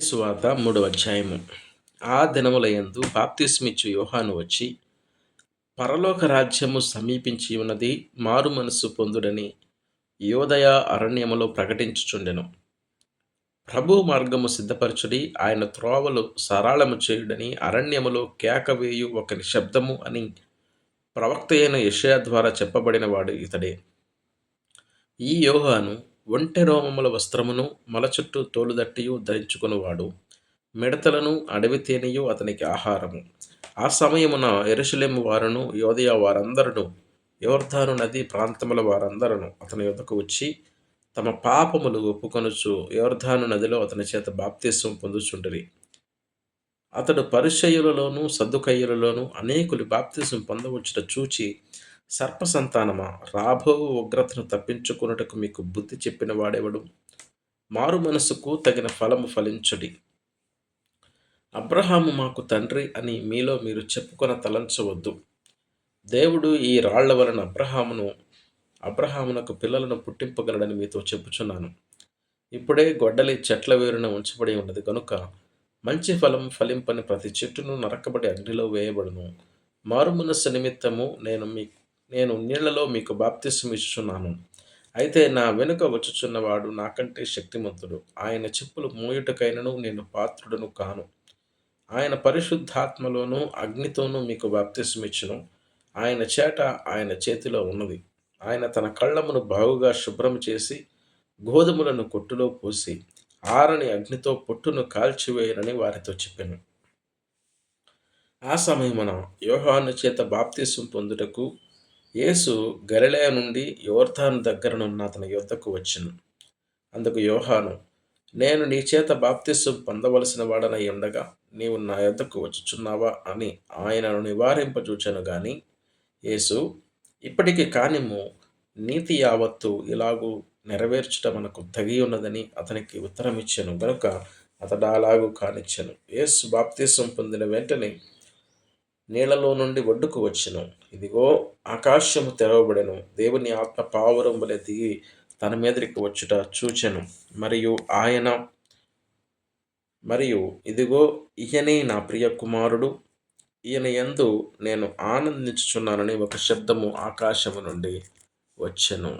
స్వాత మూడవ అధ్యాయము. ఆ దినముల యందు బాప్తిస్మిచ్చు యోహాను వచ్చి పరలోక రాజ్యము సమీపించి ఉన్నది మారు మనస్సు పొందుడని యోదయ అరణ్యములో ప్రకటించుచుండెను. ప్రభు మార్గము సిద్ధపరచుడి ఆయన త్రోవలు సరళము చేయుడని అరణ్యములో కేకవేయు ఒక శబ్దము అని ప్రవక్త అయిన యషయా ద్వారా చెప్పబడినవాడు ఇతడే. ఈ యోహాను ఒంటె రోమముల వస్త్రమును మల చుట్టూ తోలుదట్టియు ధరించుకునివాడు. మిడతలను అడవి తేనెయు అతనికి ఆహారము. ఆ సమయమున ఎరుషలేము వారును యోదయ వారందరూ యోర్ధాను నది ప్రాంతముల వారందరూ అతని యొద్దకు వచ్చి తమ పాపములు ఒప్పుకొనుచు యోర్ధాను నదిలో అతని చేత బాప్తీసం పొందుచుండిరి. అతడు పరిచయులలోను సద్దుకయ్యులలోను అనేకులు బాప్తీసం పొందవచ్చుట చూచి సర్ప సంతానమా రాబో ఉగ్రతను తప్పించుకున్నటకు మీకు బుద్ధి చెప్పిన వాడెవడు? మారు మనసుకు తగిన ఫలము ఫలించుడి. అబ్రహాము మాకు తండ్రి అని మీలో మీరు చెప్పుకొన తలంచవద్దు. దేవుడు ఈ రాళ్ళ వలన అబ్రహామును అబ్రహామునకు పిల్లలను పుట్టింపగలడని మీతో చెప్పుచున్నాను. ఇప్పుడే గొడ్డలి చెట్ల వేరున ఉంచబడి ఉన్నది. కనుక మంచి ఫలం ఫలింపని ప్రతి చెట్టును నరకబడి అగ్నిలో వేయబడును. మారు మనస్సు నిమిత్తము నేను మీ నేను నీళ్ళలో మీకు బాప్తిస్మ ఇచ్చుచున్నాను. అయితే నా వెనుక వచ్చుచున్నవాడు నాకంటే శక్తిమంతుడు. ఆయన చెప్పులు మోయుటకైనను నేను పాత్రుడను కాను. ఆయన పరిశుద్ధాత్మలోనూ అగ్నితోనూ మీకు బాప్తిస్మిచ్చును ఆయన చేట ఆయన చేతిలో ఉన్నది. ఆయన తన కళ్ళమును బాగుగా శుభ్రం చేసి గోధుమలను కొట్టులో పోసి ఆరని అగ్నితో పొట్టును కాల్చివేయనని వారితో చెప్పాను. ఆ సమయమున యోహాను చేత బాప్తిస్వం పొందుటకు యేసు గలిలయ నుండి యువర్ధాను దగ్గరనున్న అతని యుద్ధకు వచ్చును. అందుకు యోహాను నేను నీ చేత బాప్తిస్సు పొందవలసిన వాడనై ఉండగా నీవు నా యొద్దకు వచ్చుచున్నావా అని ఆయనను నివారింపచూచాను గాని యేసు ఇప్పటికి కానిము నీతి యావత్తు ఇలాగూ నెరవేర్చుట మనకు తగి ఉన్నదని అతనికి ఉత్తరం ఇచ్చాను గనుక అతడు అలాగూ కానిచ్చాను. యేసు బాప్తిసం పొందిన వెంటనే నీళ్ళలో నుండి ఒడ్డుకు వచ్చెను. ఇదిగో ఆకాశము తెరవబడెను. దేవుని ఆత్మ పావురం వలె దిగి తన మీదకి వచ్చుట చూచెను. మరియు ఆయన మరియు ఇదిగో ఈయనే నా ప్రియ కుమారుడు. ఈయన ఎందు నేను ఆనందించుచున్నానని ఒక శబ్దము ఆకాశము నుండి వచ్చెను.